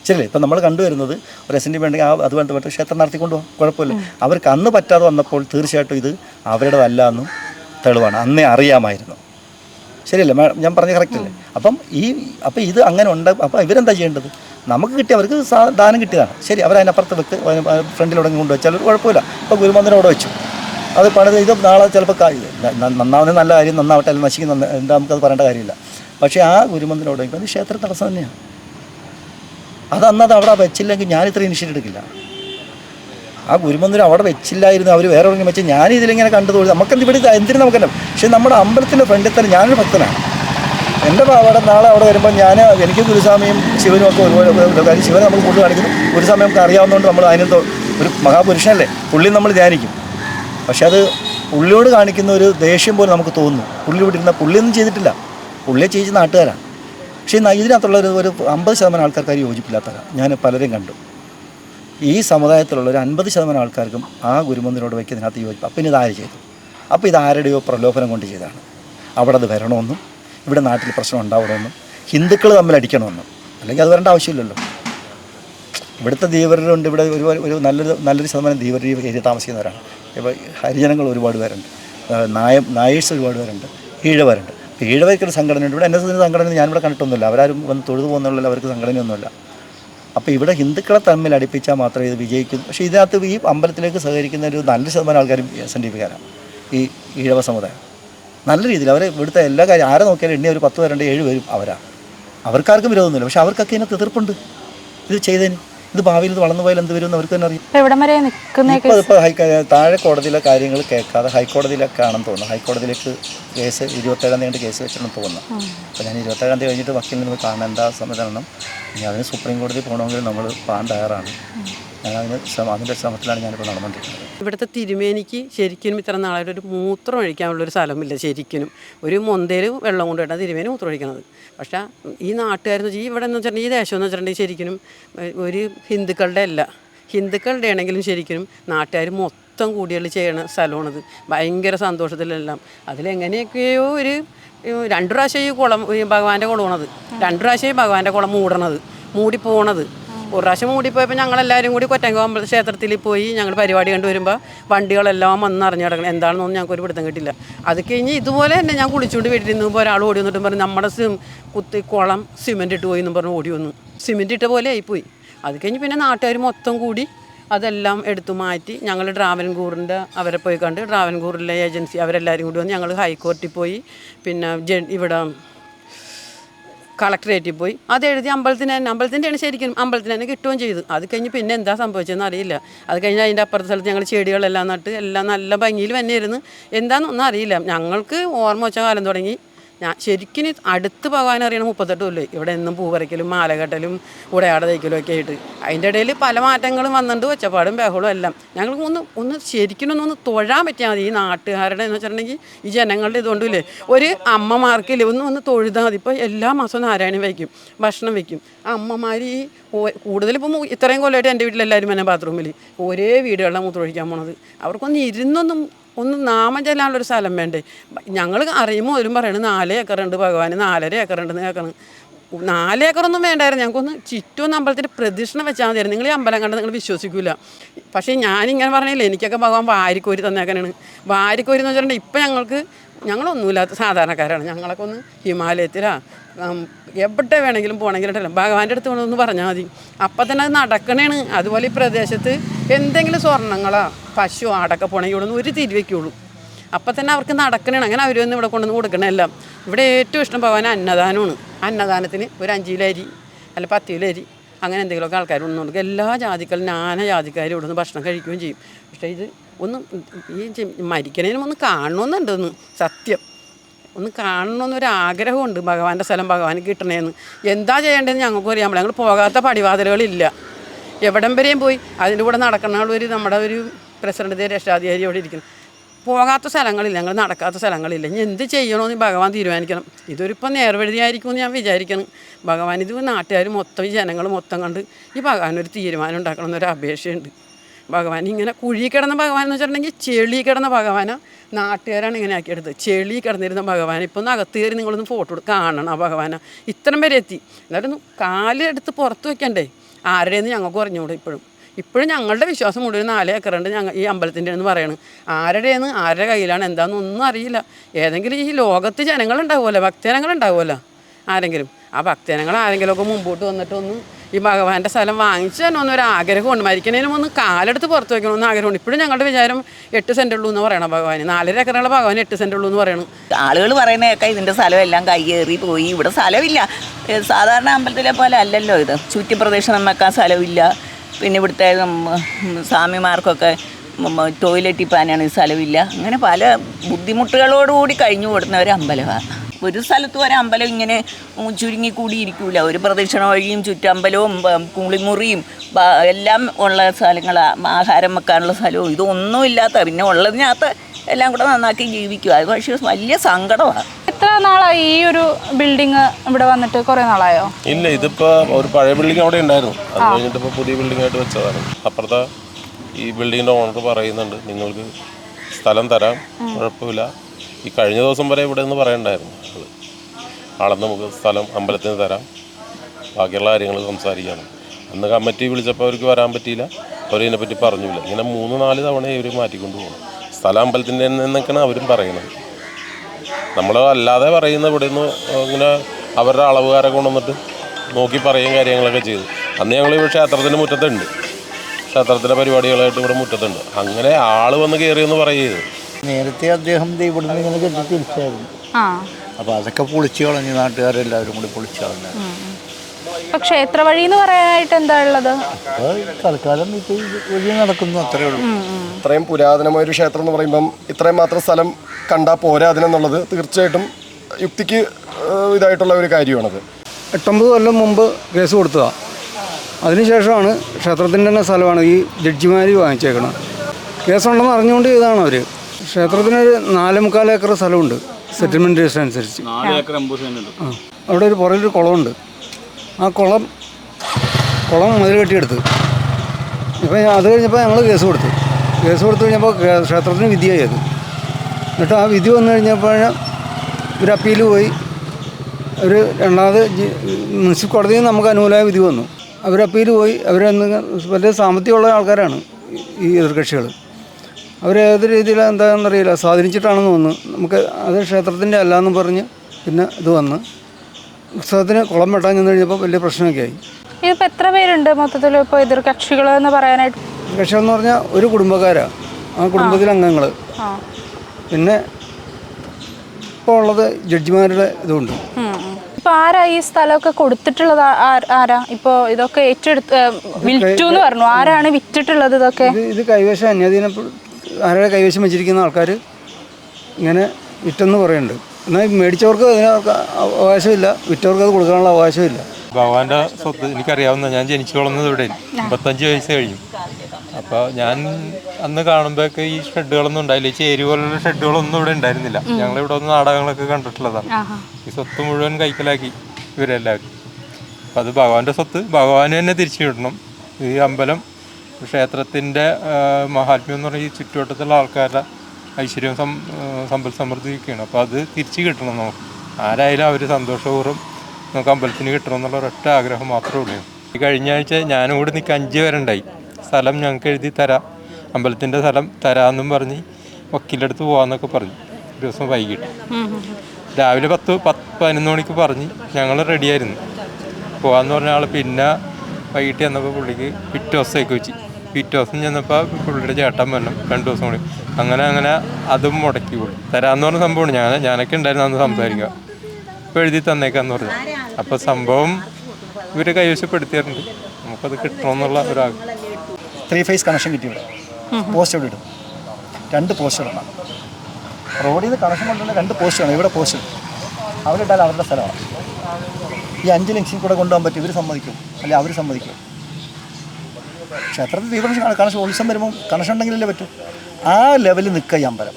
ശരിയല്ലേ ഇപ്പം നമ്മൾ കണ്ടുവരുന്നത് ഒരു എസ് എൻ ഡി വേണ്ടെങ്കിൽ ആ അത് ബന്ധപ്പെട്ട് ക്ഷേത്രം നടത്തിക്കൊണ്ട് പോകും കുഴപ്പമില്ല. അവർക്ക് അന്ന് പറ്റാതെ വന്നപ്പോൾ തീർച്ചയായിട്ടും ഇത് അവരുടേതല്ല എന്നും തെളിവാണ്. അന്നേ അറിയാമായിരുന്നു. ശരിയല്ലേ? ഞാൻ പറഞ്ഞ കറക്റ്റ് അല്ലേ? അപ്പം ഈ അപ്പം ഇത് അങ്ങനെ ഉണ്ട്. അപ്പം ഇവരെന്താ ചെയ്യേണ്ടത്? നമുക്ക് കിട്ടിയ അവർക്ക് ദാനം കിട്ടിയതാണ്. ശരി അവർ അതിനപ്പുറത്ത് വെക്ക് ഫ്രണ്ടിലുടങ്ങി കൊണ്ടുവച്ചാൽ ഒരു കുഴപ്പമില്ല. ഇപ്പോൾ ഗുരുമന്ദിരം വെച്ചു. അത് പണിത് ഇത് നാളെ ചിലപ്പോൾ നന്നാവുന്ന നല്ല കാര്യം നന്നാവട്ടെ അല്ലെങ്കിൽ നശിക്കുന്ന എന്താ നമുക്കത് പറയേണ്ട കാര്യമില്ല. പക്ഷേ ആ ഗുരുമന്ദിരം വെക്കുമ്പോൾ അത് ക്ഷേത്ര തടസ്സം തന്നെയാണ്. അത് അന്നത് അവിടെ വെച്ചില്ലെങ്കിൽ ഞാൻ ഇത്ര ഇനിഷ്യേറ്റീവ് എടുക്കില്ല. ആ ഗുരുമന്ദിരം അവിടെ വെച്ചില്ലായിരുന്നു. അവർ വേറെ എവിടെയെങ്കിലും വെച്ച് ഞാൻ ഇതിലിങ്ങനെ കണ്ടു തോന്നി നമുക്ക് ഇവിടെ എന്തിനും നമുക്കല്ല? പക്ഷേ നമ്മുടെ അമ്പലത്തിന്റെ ഫ്രണ്ടിൽ തന്നെ ഞാനൊരു ഭക്തനാണ്. എന്റെ അവിടെ നാളെ അവിടെ വരുമ്പോൾ ഞാൻ എനിക്ക് ഗുരുസ്വാമിയും ശിവനും ഒക്കെ ഒരുപാട് ഒരു കാര്യം ശിവനെ നമുക്ക് കൂടുതൽ കാണിക്കുന്നു. ഗുരുസ്വാമി നമുക്ക് അറിയാവുന്നതുകൊണ്ട് നമ്മൾ അതിന് ഒരു മഹാപുരുഷനല്ലേ? പുള്ളി നമ്മൾ ധ്യാനിക്കും. പക്ഷെ അത് പുള്ളിയോട് കാണിക്കുന്ന ഒരു ദേഷ്യം പോലെ നമുക്ക് തോന്നുന്നു. പുള്ളി ഇവിടെ ഇരുന്ന പുള്ളിയൊന്നും ചെയ്തിട്ടില്ല. പുള്ളിയെ ചെയ്യിച്ച നാട്ടുകാരാണ്. പക്ഷേ ഇതിനകത്തുള്ള ഒരു ഒരു അമ്പത് ശതമാനം ആൾക്കാർക്ക് യോജിപ്പില്ലാത്തതാണ് ഞാൻ പലരും കണ്ടു. ഈ സമുദായത്തിലുള്ള ഒരു അൻപത് ശതമാനം ആൾക്കാർക്കും ആ ഗുരുമന്ദിരോട് വയ്ക്കുന്നതിനകത്ത് യോജിപ്പ്. അപ്പം ഇത് ആര് ചെയ്തു? അപ്പോൾ ഇത് ആരുടെയോ പ്രലോഭനം കൊണ്ട് ചെയ്തതാണ്. അവിടെ അത് വരണമെന്നും ഇവിടെ നാട്ടിൽ പ്രശ്നം ഉണ്ടാവണമെന്നും ഹിന്ദുക്കൾ തമ്മിൽ അടിക്കണമെന്നും. അല്ലെങ്കിൽ അത് വരേണ്ട ആവശ്യമില്ലല്ലോ. ഇവിടുത്തെ ധീവരരുണ്ട് ഇവിടെ ഒരു ഒരു നല്ലൊരു നല്ലൊരു ശതമാനം ധീവര ഏരിയ താമസിക്കുന്നവരാണ്. ഇപ്പോൾ ഹരിജനങ്ങൾ ഒരുപാട് പേരുണ്ട്. നായ നായേഴ്സ് ഒരുപാട് പേരുണ്ട്. ഈഴവരുണ്ട്. ഇപ്പോൾ ഈഴവർക്കൊരു സംഘടനയുണ്ട്. ഇവിടെ എൻ എസ് എസിന്റെ സംഘടന ഞാനിവിടെ കണ്ടിട്ടൊന്നുമില്ല. അവരാരും വന്ന് തൊഴുതു പോകുന്നുള്ള അവർക്ക് സംഘടനയൊന്നുമില്ല. അപ്പോൾ ഇവിടെ ഹിന്ദുക്കളെ തമ്മിൽ അടുപ്പിച്ചാൽ മാത്രമേ ഇത് വിജയിക്കൂ. പക്ഷേ ഇതിനകത്ത് ഈ അമ്പലത്തിലേക്ക് സഹകരിക്കുന്ന ഒരു നല്ല ശതമാനം ആൾക്കാരും എസ് എൻ ഡി പിക്കാരാണ് ഈ ഈഴവ സമുദായം. നല്ല രീതിയിൽ അവർ ഇവിടുത്തെ എല്ലാ കാര്യം ആരെ നോക്കിയാലും എണ്ണി ഒരു പത്ത് പേരുണ്ട് ഏഴ് പേരും അവരാണ് അവർക്കാർക്കും വിരോധമൊന്നുമില്ല. പക്ഷേ അവർക്കൊക്കെ ഇതിനകത്ത് എതിർപ്പുണ്ട്. ഇത് ചെയ്തതിന്. ഇത് ഭാവിയിൽ ഇത് വളർന്നു പോയാൽ എന്ത് വരും എന്ന് അവർക്ക് തന്നെ അറിയാം. ഇപ്പൊ എവിടം വരെ നിൽക്കുന്നേക്ക് ഇപ്പോൾ ഇപ്പോൾ ഹൈ താഴെ കോടതിയിലെ കാര്യങ്ങൾ കേൾക്കാതെ ഹൈക്കോടതിയിലൊക്കെ ആണെന്ന് തോന്നുന്നു. ഹൈക്കോടതിയിലേക്ക് കേസ് ഇരുപത്തേഴാം തീയതി കേസ് വെച്ചിട്ടുണ്ടെന്ന് തോന്നുന്നു. അപ്പോൾ ഞാൻ ഇരുപത്തേഴാം തീയതി കഴിഞ്ഞിട്ട് വക്കീലിന് നിന്ന് കാണാൻ എന്താ സംവിധാനം? ഇനി അതിന് സുപ്രീം കോടതി പോകണമെങ്കിൽ നമ്മൾ പാൻ തയ്യാറാണ്. ഞാൻ അതിന് ശ്രമം അതിന്റെ ശ്രമത്തിലാണ് ഞാനിപ്പോൾ നടന്നുകൊണ്ടിരിക്കുന്നത്. ഇവിടുത്തെ തിരുമേനിക്ക് ശരിക്കും ഇത്ര നാളായിട്ട് ഒരു മൂത്രം ഒഴിക്കാനുള്ളൊരു സ്ഥലമില്ല ശരിക്കും. ഒരു മൊന്തയിൽ വെള്ളം കൊണ്ട് വേണ്ട തിരുമേനി മൂത്രം ഒഴിക്കണത്. പക്ഷേ ഈ നാട്ടുകാരെന്ന് വെച്ചാൽ ഇവിടെ എന്ന് വെച്ചിട്ടുണ്ടെങ്കിൽ ഈ ദേശം എന്ന് വെച്ചിട്ടുണ്ടെങ്കിൽ ശരിക്കും ഒരു ഹിന്ദുക്കളുടെ അല്ല. ഹിന്ദുക്കളുടെ ആണെങ്കിലും ശരിക്കും നാട്ടുകാർ മൊത്തം കൂടിയുള്ള ചെയ്യണ സ്ഥലമാണിത്. ഭയങ്കര സന്തോഷത്തിലെല്ലാം. അതിലെങ്ങനെയൊക്കെയോ ഒരു രണ്ടു പ്രാവശ്യം ഈ കുളം ഭഗവാന്റെ കുളമാണത്. രണ്ട് പ്രാവശ്യം ഭഗവാന്റെ കുളം മൂടണത്. മൂടി പോണത് ഒരു പ്രാവശ്യം മൂടിപ്പോയപ്പോൾ ഞങ്ങളെല്ലാവരും കൂടി കൊറ്റങ്ക ക്ഷേത്രത്തിൽ പോയി ഞങ്ങൾ പരിപാടി കണ്ടു വരുമ്പോൾ വണ്ടികളെല്ലാം വന്ന് അറിഞ്ഞു കിടക്കണം എന്താണെന്നൊന്നും ഞങ്ങൾക്ക് പിടുത്തം കിട്ടില്ല അത് കഴിഞ്ഞ് ഇതുപോലെ തന്നെ ഞാൻ കുളിച്ചുകൊണ്ട് വീട്ടിൽ നിന്നുമ്പോൾ ഒരാൾ ഓടി വന്നിട്ട് പറഞ്ഞു നമ്മുടെ സിം കുത്തി കുളം സിമെന്റ് ഇട്ട് പോയി എന്നും പറഞ്ഞ് ഓടി വന്നു. സിമെന്റ് ഇട്ട പോലെ ആയിപ്പോയി. അത് കഴിഞ്ഞ് പിന്നെ നാട്ടുകാർ മൊത്തം കൂടി അതെല്ലാം എടുത്തു മാറ്റി ഞങ്ങൾ ട്രാവൻകൂറിന്റെ അവരെ പോയി കണ്ട് ട്രാവൻകൂറിലെ ഏജൻസി അവരെല്ലാവരും കൂടി വന്ന് ഞങ്ങൾ ഹൈക്കോർട്ടിൽ പോയി. പിന്നെ ഇവിടെ കളക്ടറേറ്റിൽ പോയി. അത് എഴുതി അമ്പലത്തിന് തന്നെ അമ്പലത്തിന്റെയാണ് ശരിക്കും അമ്പലത്തിന് തന്നെ കിട്ടുകയും ചെയ്തു. അത് കഴിഞ്ഞ് പിന്നെ എന്താ സംഭവിച്ചതെന്ന് അറിയില്ല. അത് കഴിഞ്ഞ് അതിന്റെ അപ്പുറത്തെ സ്ഥലത്ത് ഞങ്ങൾ ചെടികളെല്ലാം നട്ട് എല്ലാം നല്ല ഭംഗിയിൽ തന്നെ ഇരുന്ന് എന്താണെന്നൊന്നും അറിയില്ല. ഞങ്ങൾക്ക് ഓർമ്മ വെച്ച കാലം തുടങ്ങി. ഞാൻ ശരിക്കും അടുത്ത് പോകാൻ അറിയണം മുപ്പത്തെട്ട് കൊല്ലേ. ഇവിടെ എന്നും പൂ പറിക്കലും മാലകെട്ടലും ഉടയാട തയ്ക്കലും ഒക്കെ ആയിട്ട്. അതിന്റെ ഇടയിൽ പല മാറ്റങ്ങളും വന്നിട്ടുണ്ട് ഒച്ചപ്പാടും ബഹളവും എല്ലാം. ഞങ്ങൾ ഒന്ന് ഒന്ന് ശരിക്കും ഒന്ന് തൊഴാൻ പറ്റിയാൽ മതി. ഈ നാട്ടുകാരുടെ എന്ന് വെച്ചിട്ടുണ്ടെങ്കിൽ ഈ ജനങ്ങളുടെ ഇതുകൊണ്ടില്ലേ ഒരു അമ്മമാർക്കില്ലേ ഒന്ന് ഒന്ന് തൊഴുതാൽ മതി. ഇപ്പോൾ എല്ലാ മാസവും നാരായണം വയ്ക്കും ഭക്ഷണം വയ്ക്കും. അമ്മമാർ ഈ കൂടുതലിപ്പം ഇത്രയും കൊല്ലമായിട്ട് എന്റെ വീട്ടിലെല്ലാവരും തന്നെ ബാത്റൂമിൽ ഒരേ വീടുകളിലാണ് മൂത്രമൊഴിക്കാൻ പോണത്. അവർക്കൊന്ന് ഇരുന്നൊന്നും ഒന്ന് നാമം ചെല്ലാനുള്ളൊരു സ്ഥലം വേണ്ടേ? ഞങ്ങൾ അറിയുമ്പോൾ ഒരു പറയണത് നാല് ഏക്കറുണ്ട് ഭഗവാന് നാലര ഏക്കറുണ്ട് കേൾക്കണം നാല് ഏക്കറൊന്നും വേണ്ടായിരുന്നു. ഞങ്ങൾക്കൊന്ന് ചുറ്റും അമ്പലത്തിൽ പ്രദക്ഷിണ വെച്ചാൽ മതിയായിരുന്നു. നിങ്ങൾ ഈ അമ്പലം കണ്ട് നിങ്ങൾ വിശ്വസിക്കില്ല പക്ഷേ ഞാനിങ്ങനെ പറഞ്ഞില്ല എനിക്കൊക്കെ ഭഗവാൻ വാരിക്കോരി തന്നേക്കാനാണ് വാരിക്കോരി എന്ന് വെച്ചിട്ടുണ്ടെങ്കിൽ ഇപ്പം ഞങ്ങൾക്ക് ഞങ്ങളൊന്നുമില്ലാത്ത സാധാരണക്കാരാണ്. ഞങ്ങളൊക്കെ ഒന്ന് ഹിമാലയത്തിലാ. എവിടെ വേണമെങ്കിലും പോകണമെങ്കിലും ഭഗവാന്റെ അടുത്ത് കൊണ്ടൊന്ന് പറഞ്ഞാൽ മതി. അപ്പം തന്നെ അത് നടക്കണേണ്. അതുപോലെ ഈ പ്രദേശത്ത് എന്തെങ്കിലും സ്വർണങ്ങളോ പശു ആടൊക്കെ പോകണമെങ്കിൽ ഇവിടെ നിന്ന് ഒരു തിരി വയ്ക്കുള്ളൂ. അപ്പം തന്നെ അവർക്ക് നടക്കണേണ്. അങ്ങനെ അവർ വന്ന് ഇവിടെ കൊണ്ടുവന്ന് കൊടുക്കണമെല്ലാം ഇവിടെ ഏറ്റവും ഇഷ്ടം ഭഗവാൻ അന്നദാനമാണ്. അന്നദാനത്തിന് ഒരു അഞ്ച് കിലോ അരി അല്ല പത്ത് കിലോ അരി. അങ്ങനെ എന്തെങ്കിലുമൊക്കെ ആൾക്കാർ കൊടുക്കും എല്ലാ ജാതിക്കാരും നാനാ ജാതിക്കാരും ഇവിടെ നിന്ന് ഭക്ഷണം കഴിക്കുകയും ചെയ്യും. പക്ഷേ ഇത് ഒന്ന് ഈ മരിക്കണേനും ഒന്ന് കാണണമെന്നുണ്ടെന്ന് സത്യം. ഒന്ന് കാണണമെന്നൊരാഗ്രഹമുണ്ട് ഭഗവാന്റെ സ്ഥലം ഭഗവാന് കിട്ടണേന്ന്. എന്താ ചെയ്യേണ്ടതെന്ന് ഞങ്ങൾക്കും അറിയാൻ ഞങ്ങൾ പോകാത്ത പടിവാതിലുകളില്ല. എവിടം വരെയും പോയി. അതിന്റെ കൂടെ നടക്കണ ഒരു നമ്മുടെ ഒരു പ്രസിഡന്റ് രക്ഷാധികാരി അവിടെ ഇരിക്കണം പോകാത്ത സ്ഥലങ്ങളില്ല ഞങ്ങൾ നടക്കാത്ത സ്ഥലങ്ങളില്ല. ഇനി എന്ത് ചെയ്യണമെന്ന് ഭഗവാൻ തീരുമാനിക്കണം. ഇതൊരിപ്പം നേർവഴിയായിരിക്കുമെന്ന് ഞാൻ വിചാരിക്കണം. ഭഗവാൻ ഇത് നാട്ടുകാർ മൊത്തം ജനങ്ങൾ മൊത്തം കണ്ട് ഈ ഭഗവാൻ ഒരു തീരുമാനം ഉണ്ടാക്കണം എന്നൊരു അപേക്ഷയുണ്ട്. ഭഗവാൻ ഇങ്ങനെ കുഴി കിടന്ന ഭഗവാൻ എന്ന് വെച്ചിട്ടുണ്ടെങ്കിൽ ചെളി കിടന്ന ഭഗവാനാ നാട്ടുകാരാണ് ഇങ്ങനെ ആക്കിയെടുത്തത്. ചെളി കിടന്നിരുന്ന ഭഗവാൻ ഇപ്പോൾ ഒന്ന് അകത്ത് കയറി നിങ്ങളൊന്ന് ഫോട്ടോ എടുത്ത് കാണണം ആ ഭഗവാന. ഇത്രയും വരെ എത്തി. എന്നാലും കാലെടുത്ത് പുറത്ത് വെക്കണ്ടേ? ആരുടെയെന്ന് ഞങ്ങൾക്ക് കുറഞ്ഞുകൂടെ ഇപ്പോഴും. ഇപ്പോഴും ഞങ്ങളുടെ വിശ്വാസം മുഴുവൻ നാല് ഏക്കറുണ്ട് ഞങ്ങൾ ഈ അമ്പലത്തിന്റെ എന്ന് പറയുന്നത് ആരുടെയെന്ന് ആരുടെ കയ്യിലാണ് എന്താണെന്നൊന്നും അറിയില്ല. ഏതെങ്കിലും ഈ ലോകത്ത് ജനങ്ങളുണ്ടാവുമല്ലോ ഭക്തജനങ്ങളുണ്ടാവുമല്ലോ ആരെങ്കിലും. ആ ഭക്തജനങ്ങൾ ആരെങ്കിലുമൊക്കെ മുമ്പോട്ട് വന്നിട്ട് ഒന്ന് ഈ ഭഗവാന്റെ സ്ഥലം വാങ്ങിച്ചു തന്നെ ഒരു ആഗ്രഹമുണ്ട് മരിക്കണേനും ഒന്ന് കാലെടുത്ത് പുറത്ത് വയ്ക്കണമെന്ന് ആഗ്രഹമുണ്ട്. ഇപ്പോഴും ഞങ്ങളുടെ വിചാരം എട്ട് സെന്റ് ഉള്ളൂ എന്ന് പറയണം ഭഗവാൻ നാലര ഏക്കറുള്ള ഭഗവാൻ എട്ട് സെന്റ് ഉള്ളൂ എന്ന് പറയണം. ആളുകൾ പറയുന്നതൊക്കെ ഇതിന്റെ സ്ഥലമെല്ലാം കയ്യേറി പോയി. ഇവിടെ സ്ഥലമില്ല. സാധാരണ അമ്പലത്തിലെ പോലെ അല്ലല്ലോ ഇത്. ചുറ്റുപ്രദേശം നമുക്ക് ആ സ്ഥലമില്ല. പിന്നെ ഇവിടുത്തെ സ്വാമിമാർക്കൊക്കെ ടോയ്ലറ്റിൽ പോകാനാണ് സ്ഥലമില്ല. അങ്ങനെ പല ബുദ്ധിമുട്ടുകളോടുകൂടി കഴിഞ്ഞു കൂടുന്ന ഒരു അമ്പലമാണ് ഒരു സ്ഥലത്തും ഒരു അമ്പലം ഇങ്ങനെ ചുരുങ്ങി കൂടി കൂടിയിരിക്കൂല. ഒരു പ്രദക്ഷിണ വഴിയും ചുറ്റമ്പലവും കുളിമുറിയും എല്ലാം ഉള്ള സ്ഥലങ്ങളാണ് ആഹാരം വെക്കാനുള്ള സ്ഥലവും ഇതൊന്നും ഇല്ലാത്ത പിന്നെ ഉള്ളതിനകത്ത് എല്ലാം കൂടെ നന്നാക്കി ജീവിക്കുക. അത് പക്ഷേ വലിയ സങ്കടമാണ് എത്ര നാളായി ഈ ഒരു ബിൽഡിങ് ഇവിടെ വന്നിട്ട് കുറേ നാളായോ? ഇല്ല ഇതിപ്പോ ഒരു പഴയ ബിൽഡിംഗ് അവിടെ ഉണ്ടായിരുന്നു. അത് കഴിഞ്ഞിട്ട് പുതിയ ബിൽഡിംഗ് ആയിട്ട് വെച്ചതാണ്. അപ്പുറത്തെ ഈ ബിൽഡിങ്ങിന്റെ ഓണർ പറയുന്നുണ്ട് നിങ്ങൾക്ക് സ്ഥലം തരാം കുഴപ്പമില്ല. ഈ കഴിഞ്ഞ ദിവസം വരെ ഇവിടെ നിന്ന് പറയണ്ടായിരുന്നു. ആളെ നമുക്ക് സ്ഥലം അമ്പലത്തിന് തരാം. ബാക്കിയുള്ള കാര്യങ്ങൾ സംസാരിക്കണം അന്ന് കമ്മിറ്റി വിളിച്ചപ്പോൾ അവർക്ക് വരാൻ പറ്റിയില്ല. അവരിതിനെപ്പറ്റി പറഞ്ഞില്ല. ഇങ്ങനെ മൂന്ന് നാല് തവണ ഇവർ മാറ്റിക്കൊണ്ട് പോകണം. സ്ഥലം അമ്പലത്തിന്റെ നിന്നൊക്കെയാണ് അവരും പറയുന്നത്. നമ്മൾ അല്ലാതെ പറയുന്ന ഇവിടെ നിന്ന് ഇങ്ങനെ അവരുടെ അളവുകാരെ കൊണ്ടുവന്നിട്ട് നോക്കി പറയും കാര്യങ്ങളൊക്കെ ചെയ്തു. അന്ന് ഞങ്ങൾ ഇവിടെ ക്ഷേത്രത്തിന്റെ മുറ്റത്തുണ്ട്. ക്ഷേത്രത്തിലെ പരിപാടികളായിട്ട് ഇവിടെ മുറ്റത്തുണ്ട്. അങ്ങനെ ആൾ വന്ന് കയറിയെന്ന് പറയുന്നത് നേരത്തെ അദ്ദേഹം ദേ ഇവിടുന്ന് ഇങ്ങനെ കെട്ടി തിരിച്ചായിരുന്നു. ആ. അപ്പോൾ അതൊക്കെ പൊളിച്ചു കളഞ്ഞ് നാട്ടുകാരെല്ലാവരും കൂടി പൊളിച്ചു കളഞ്ഞു. ഇപ്പൊ ക്ഷേത്ര വഴി എന്ന് പറയാനായിട്ട് എന്താ ഉള്ളത്? തൽക്കാലം ഇപ്പോൾ വഴി നടക്കുന്നു അത്രേ ഉള്ളൂ. ഇത്രയും പുരാതനമായ ഒരു ക്ഷേത്രം എന്ന് പറയുമ്പം ഇത്രയും മാത്രം സ്ഥലം കണ്ടാൽ പോരാ അതിനെന്നുള്ളത് തീർച്ചയായിട്ടും യുക്തിക്ക് ഇതായിട്ടുള്ള ഒരു കാര്യമാണത്. എട്ടൊമ്പത് കൊല്ലം മുമ്പ് കേസ് കൊടുത്തതാണ് അതിനുശേഷമാണ് ക്ഷേത്രത്തിന്റെ തന്നെ സ്ഥലമാണ് ഈ ജഡ്ജിമാർ വാങ്ങിച്ചേക്കുന്നത് കേസുണ്ടെന്ന് അറിഞ്ഞുകൊണ്ട് ഇതാണ് അവർ ക്ഷേത്രത്തിനൊരു നാല് മുക്കാൽ ഏക്കർ സ്ഥലമുണ്ട് സെറ്റിൽമെന്റ് രജിസ്റ്റർ അനുസരിച്ച്. അവിടെ ഒരു പുറകിലൊരു കുളമുണ്ട്. ആ കുളം കുളം മുതൽ കെട്ടിയെടുത്ത്. ഇപ്പം അത് കഴിഞ്ഞപ്പോൾ ഞങ്ങൾ കേസ് കൊടുത്തു. കേസ് കൊടുത്തു കഴിഞ്ഞപ്പോൾ ക്ഷേത്രത്തിന് വിധിയായി അത്. എന്നിട്ട് ആ വിധി വന്നു കഴിഞ്ഞപ്പോൾ ഒരു അപ്പീൽ പോയി. ഒരു രണ്ടാമത് മുനിസിപ്പൽ കോടതിയിൽ നിന്ന് നമുക്ക് അനുകൂലമായ വിധി വന്നു. അവർ അപ്പീൽ പോയി. അവർ വലിയ സാമ്പത്തികമുള്ള ആൾക്കാരാണ് ഈ എതിർകക്ഷികൾ. അവർ ഏത് രീതിയിൽ എന്താണെന്നറിയില്ല. സ്വാധീനിച്ചിട്ടാണെന്ന് തോന്നുന്നു. നമുക്ക് അത് ക്ഷേത്രത്തിന്റെ അല്ലയെന്ന് പറഞ്ഞ് പിന്നെ ഇത് വന്ന്. ഉത്സവത്തിന് കുളം വെട്ടാൻ ചെന്ന് കഴിഞ്ഞപ്പോൾ വലിയ പ്രശ്നമൊക്കെ ആയി ഇതിപ്പോൾ എത്ര പേരുണ്ട് മൊത്തത്തിൽ ഇപ്പോൾ എതിർ കക്ഷികൾ എന്ന് പറയാനായിട്ട്? കക്ഷികൾ എന്ന് പറഞ്ഞാൽ ഒരു കുടുംബക്കാരാണ് ആ കുടുംബത്തിലെ അംഗങ്ങൾ പിന്നെ ഇപ്പോൾ ഉള്ളത് ജഡ്ജിമാരുടെ ഇതുണ്ട്. ഉം, ഉം. ഇപ്പൊ ആരാ ഈ സ്ഥലമൊക്കെ കൊടുത്തിട്ടുള്ളത്? ആരാ? ഇപ്പൊ ഇതൊക്കെ ഏറ്റെടുത്ത് വിൽറ്റു എന്ന് പറഞ്ഞു. ആരാണ് വിറ്റിട്ടുള്ളത് ഇതൊക്കെ? ഇത് ഇത് കൈവശം അന്യാധീന ആരുടെ കൈവശം വെച്ചിരിക്കുന്ന ആൾക്കാർ ഇങ്ങനെ വിറ്റെന്ന് പറയുന്നുണ്ട്. എന്നാൽ മേടിച്ചവർക്ക് അതിന് അവകാശമില്ല വിറ്റവർക്ക് അത് കൊടുക്കാനുള്ള അവകാശമില്ല. ഭഗവാന്റെ സ്വത്ത് എനിക്കറിയാവുന്ന ഞാൻ ജനിച്ചു വളർന്നത് ഇവിടെ. അമ്പത്തഞ്ച് വയസ്സ് കഴിഞ്ഞു. അപ്പോൾ ഞാൻ അന്ന് കാണുമ്പോഴൊക്കെ ഈ ഷെഡുകളൊന്നും ഉണ്ടായില്ല. ഈ ചേരി പോലുള്ള ഷെഡുകളൊന്നും ഇവിടെ ഉണ്ടായിരുന്നില്ല. ഞങ്ങൾ ഇവിടെ ഒന്ന് നാടകങ്ങളൊക്കെ കണ്ടിട്ടുള്ളതാണ്. ഈ സ്വത്ത് മുഴുവൻ കൈക്കലാക്കി ഇവരെല്ലാവരും. അപ്പം അത് ഭഗവാന്റെ സ്വത്ത്. ഭഗവാന് തന്നെ തിരിച്ചു കിട്ടണം ഈ അമ്പലം ക്ഷേത്രത്തിന്റെ മഹാത്മ്യം എന്ന് പറഞ്ഞാൽ ഈ ചുറ്റുവട്ടത്തുള്ള ആൾക്കാരുടെ ഐശ്വര്യം സം സമ്പൽ സമൃദ്ധിയൊക്കെയാണ്. അപ്പോൾ അത് തിരിച്ചു കിട്ടണം നമുക്ക്. ആരായാലും അവർ സന്തോഷപൂർവം നമുക്ക് അമ്പലത്തിന് കിട്ടണം എന്നുള്ള ഒരൊറ്റ ആഗ്രഹം മാത്രമേ ഉള്ളൂ. ഈ കഴിഞ്ഞ ആഴ്ച ഞാനും കൂടി നിൽക്കുക അഞ്ച് പേരുണ്ടായി. സ്ഥലം ഞങ്ങൾക്ക് എഴുതി തരാം. അമ്പലത്തിന്റെ സ്ഥലം തരാമെന്നും പറഞ്ഞ് അടുത്ത് പോകാമെന്നൊക്കെ പറഞ്ഞു. ദിവസം വൈകിട്ട്. രാവിലെ പത്ത് പത്ത് പതിനൊന്ന് മണിക്ക് പറഞ്ഞ് ഞങ്ങൾ റെഡിയായിരുന്നു. പോകാമെന്ന് പറഞ്ഞ ആൾ പിന്നെ വൈകിട്ട് ചെന്നപ്പോൾ പുള്ളിക്ക് പിറ്റേ ദിവസത്തേക്ക് വെച്ച്. പിറ്റേ ദിവസം ചെന്നപ്പോൾ പുള്ളിയുടെ ചേട്ടൻ വന്നു രണ്ട് ദിവസം കൂടി. അങ്ങനെ അങ്ങനെ അതും മുടക്കി പോയി. തരാമെന്ന് പറഞ്ഞ സംഭവമാണ്. ഞാൻ ഞാനൊക്കെ ഉണ്ടായിരുന്നു അന്ന് സംസാരിക്കുക. ഇപ്പോൾ എഴുതി തന്നേക്കാന്ന് പറഞ്ഞു. അപ്പോൾ സംഭവം ഇവർ കൈവശപ്പെടുത്തിയിട്ടുണ്ട്. നമുക്കത് കിട്ടണമെന്നുള്ള ഒരാഗ്രഹം. ത്രീ ഫേസ് കണക്ഷൻ കിട്ടി ഇവിടെ പോസ്റ്റ് ഇവിടെ ഇടും. രണ്ട് പോസ്റ്റ് ഇടണം. റോഡിൽ നിന്ന് കണക്ഷൻ കൊണ്ടുവന്ന രണ്ട് പോസ്റ്റ് വേണം. ഇവിടെ പോസ്റ്റ് ഇടും. അവിടെ ഇട്ടാൽ അവരുടെ സ്ഥലമാണ്. ഈ അഞ്ച് ലക്ഷം കൂടെ കൊണ്ടുപോകാൻ പറ്റും. ഇവർ സമ്മതിക്കും. അല്ലെ അവർ സമ്മതിക്കും. ക്ഷേത്രത്തിൽ തീവ്രം കണക്ഷൻ ഉത്സവം വരുമ്പോൾ കണക്ഷൻ ഉണ്ടെങ്കിലല്ലേ പറ്റും. ആ ലെവലിൽ നിൽക്കുക ഈ അമ്പലം.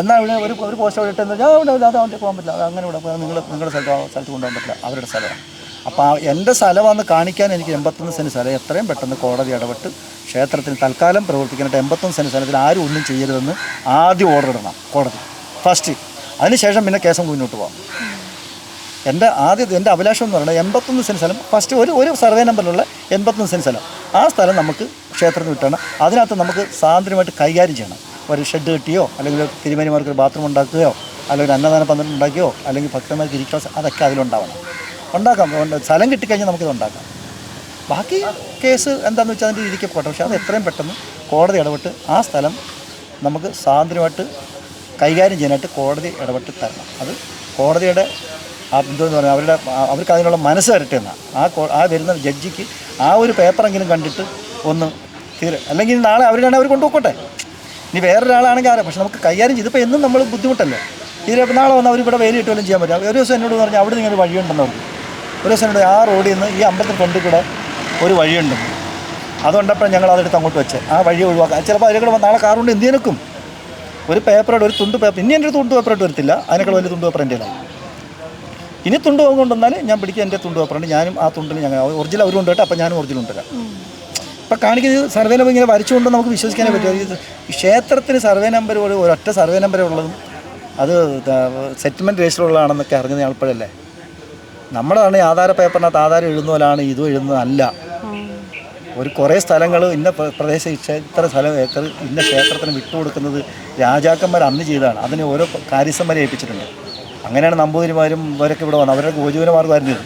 എന്നാൽ ഇവിടെ ഒരു ഒരു പോസ്റ്റ് അവിടെ ഇട്ടെന്ന് ഞാൻ ഇവിടെ അത് അവിടെ പോകാൻ പറ്റില്ല. അത് അങ്ങനെ ഇവിടെ നിങ്ങൾ നിങ്ങളുടെ സ്ഥലത്ത് ആ സ്ഥലത്ത് കൊണ്ടുപോകാൻ പറ്റില്ല. അവരുടെ സ്ഥലമാണ് അപ്പോൾ ആ എന്റെ സ്ഥലമാണെന്ന് കാണിക്കാൻ എനിക്ക് എൺപത്തൊന്ന് സെന്റ് സ്ഥലം. എത്രയും പെട്ടെന്ന് കോടതി ഇടപെട്ട് ക്ഷേത്രത്തിൽ തൽക്കാലം പ്രവർത്തിക്കാനായിട്ട് എൺപത്തൊന്ന് സെന്റ് സ്ഥലത്തിൽ ആരും ഒന്നും ചെയ്യരുതെന്ന് ആദ്യം ഓർഡർ ഇടണം കോടതി. ഫസ്റ്റ് അതിനുശേഷം പിന്നെ കേസം മുന്നോട്ട് പോകാം എന്റെ ആദ്യം എന്റെ അഭിലാഷം എന്ന് പറയുന്നത് എൺപത്തൊന്ന് സെന്റ് സ്ഥലം. ഫസ്റ്റ് ഒരു ഒരു സർവേ നമ്പറിലുള്ള എൺപത്തൊന്ന് സെന്റ് സ്ഥലം. ആ സ്ഥലം നമുക്ക് ക്ഷേത്രത്തിന് വിട്ടാണ്. അതിനകത്ത് നമുക്ക് സ്വാതന്ത്ര്യമായിട്ട് കൈകാര്യം ചെയ്യണം. ഒരു ഷെഡ് കെട്ടിയോ അല്ലെങ്കിൽ തിരുമേനിമാർക്ക് ഒരു ബാത്റൂം ഉണ്ടാക്കുകയോ അല്ലെങ്കിൽ ഒരു അന്നദാന പന്തൽ ഉണ്ടാക്കുകയോ അല്ലെങ്കിൽ ഭക്തന്മാർക്ക് ഇരിക്കാൻ അതൊക്കെ അതിലുണ്ടാവണം. ഉണ്ടാക്കാം. ഉണ്ട്. സ്ഥലം കിട്ടിക്കഴിഞ്ഞാൽ നമുക്കിത് ഉണ്ടാക്കാം. ബാക്കി കേസ് എന്താണെന്ന് വെച്ചാൽ അതിന്റെ രീതിക്ക് പോട്ടെ. പക്ഷേ അത് എത്രയും പെട്ടെന്ന് കോടതി ഇടപെട്ട് ആ സ്ഥലം നമുക്ക് സ്വാതന്ത്ര്യമായിട്ട് കൈകാര്യം ചെയ്യാനായിട്ട് കോടതി ഇടപെട്ട് തരണം. അത് കോടതിയുടെ എന്തെന്ന് പറയുക അവരുടെ അവർക്ക് അതിനുള്ള മനസ്സ് വരട്ടെ എന്നാണ് ആ ആ വരുന്ന ജഡ്ജിക്ക് ആ ഒരു പേപ്പറെങ്കിലും കണ്ടിട്ട് ഒന്ന് തീരെ. അല്ലെങ്കിൽ നാളെ അവരാണെങ്കിൽ അവർ കൊണ്ടുപോക്കോട്ടെ ഇനി വേറൊരാളാണെങ്കിൽ ആരാ? പക്ഷെ നമുക്ക് കൈകാര്യം ചെയ്ത് ഇപ്പോൾ എന്നും നമ്മൾ ബുദ്ധിമുട്ടല്ലേ? ഇതിലിപ്പോൾ നാളെ വന്ന് അവർ ഇവിടെ വേലി ഇട്ട് വല്ലതും ചെയ്യാൻ പറ്റും. ഒരു ദിവസം എന്നോട് പറഞ്ഞാൽ അവിടെ നിങ്ങൾ വഴിയുണ്ടെന്ന് പറഞ്ഞു. ഒരു ദിവസം എന്നോട് ആ റോഡിൽ നിന്ന് ഈ അമ്പലത്തിൽ ഫ്രണ്ടിൽ കൂടെ ഒരു വഴിയുണ്ടെന്ന് അതുകൊണ്ടപ്പോൾ ഞങ്ങൾ അതെടുത്ത് അങ്ങോട്ട് വെച്ച് ആ വഴി ഒഴിവാക്കാം ചിലപ്പോൾ കൂടെ നാളെ കാറുകൊണ്ട് എന്തിനക്കും ഒരു പേപ്പറോട് ഒരു തുണ്ട് പേപ്പർ ഇനി എന്റെ ഒരു തുണ്ട് പേപ്പറായിട്ട് വരത്തില്ല. അതിനേക്കാൾ വലിയ തുണ്ട് പേപ്പർ എന്റെ ഇനി തുണ്ട് കൊണ്ടുവന്നാൽ ഞാൻ പിടിക്കുക എന്റെ തുണ്ട് പേപ്പറുണ്ട് ഞാനും ആ തുണ്ടിന് ഞങ്ങൾ ഒറിജിനൽ അവർ കൊണ്ടുപോയിട്ട് അപ്പം ഞാനും ഒറിജിനൽ ഉണ്ട് ഇപ്പം കാണിക്കുന്നത് സർവേ നമ്പർ ഇങ്ങനെ വരച്ചുകൊണ്ട് നമുക്ക് വിശ്വസിക്കാനേ പറ്റും. ഈ ക്ഷേത്രത്തിന് സർവേ നമ്പർ ഒരു ഒരൊറ്റ സർവേ നമ്പർ ഉള്ളതും അത് സെറ്റിൽമെന്റ് രജിസ്റ്ററുള്ളതാണെന്നൊക്കെ അറിഞ്ഞത് ഞങ്ങളിപ്പോഴല്ലേ നമ്മളാണ് ആധാര പേപ്പറിനകത്ത് ആധാരം എഴുതുന്ന പോലാണ് ഇതും എഴുതുന്നതല്ല ഒരു കുറേ സ്ഥലങ്ങൾ ഇന്ന പ്ര- പ്രദേശം ഇത്ര സ്ഥലം ഇന്ന ക്ഷേത്രത്തിന് വിട്ടുകൊടുക്കുന്നത് രാജാക്കന്മാർ അന്ന് ചെയ്തതാണ്. അതിന് ഓരോ കാര്യസ്ഥന്മാരെ ഏൽപ്പിച്ചിട്ടുണ്ട്. അങ്ങനെയാണ് നമ്പൂതിരിമാരും ഇവരൊക്കെ ഇവിടെ വന്നത്. അവരുടെ ഉപജീവനമാർഗമായിരുന്നു ഇത്.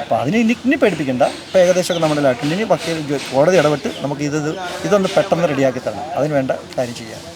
അപ്പോൾ അതിന് ഇനി ഇനി പേടിപ്പിക്കേണ്ട. ഇപ്പോൾ ഏകദേശമൊക്കെ നമ്മുടെ നാട്ടിൽ ഇനി ജോ- കോടതി ഇടപെട്ട് നമുക്ക് ഇത് ഇതൊന്ന് പെട്ടെന്ന് റെഡിയാക്കി തരണം. അതിന് വേണ്ട കാര്യം ചെയ്യാം.